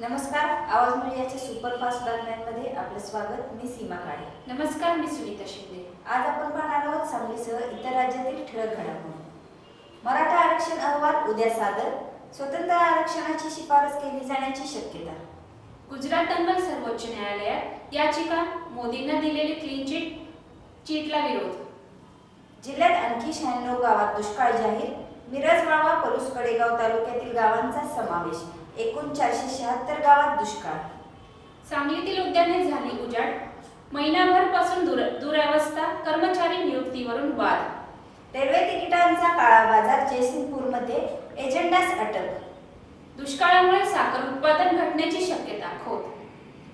नमस्कार आवाज मीडियाच्या सुपरफास्ट बातम्यांमध्ये आपलं स्वागत मी सीमा काळे. नमस्कार मी सुनीता शिंदे. आज आपण पाहणार आहोत सांगलीसह इतर राज्यातील ठळक घडामोडी. मराठा आरक्षण अहवाल उद्या सादर स्वतंत्र आरक्षणाची शिफारस केली जाण्याची शक्यता. गुजरात दंगल सर्वोच्च न्यायालयात याचिका मोदींना दिलेली क्लीन चिट चीटला विरोध. जिल्ह्यात आणखी शहाण्णव गावात दुष्काळ जाहीर मिरज वाळवा पलूस कडेगाव तालुक्यातील गावांचा समावेश. एकूण चारशे शहात्तर गावात दुष्काळ. सांगलीतील उद्याने झाली उजाड. महिनाभरपासून दूर दुरावस्था. कर्मचारी नियुक्तीवरून वाद. रेल्वे तिकिटांचा काळा बाजार जयसिंगपूरमध्ये. एजंडास अटक. दुष्काळामुळे साखर उत्पादन घटण्याची शक्यता खोत.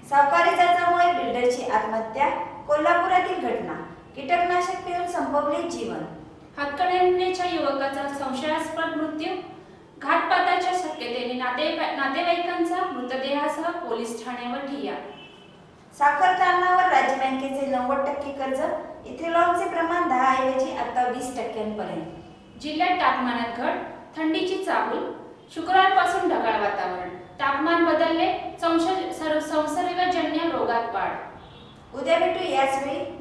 सावकारी जाचामुळे बिल्डरची आत्महत्या. कोल्हापुरातील घटना. कीटकनाशक पिऊन संपवले जीवन. हातकणंगलेच्या युवकाचा संशयास्पद मृत्यू घातपाताच्या शक्यतेने नाते नातेवाईकांचा मृतदेहासह पोलीस ठाण्यावर ठिय्या. साखर कारणावर राज्य बँकेचे नव्वद टक्के कर्ज इथेनॉलचे प्रमाण दहा ऐवजी आता वीस टक्क्यांपर्यंत. जिल्ह्यात तापमानात घट थंडीची चाहूल शुक्रवारपासून ढगाळ वातावरण. तापमान बदलले संसर्गजन्य रोगात वाढ. उद्या भेटू याच वेळी.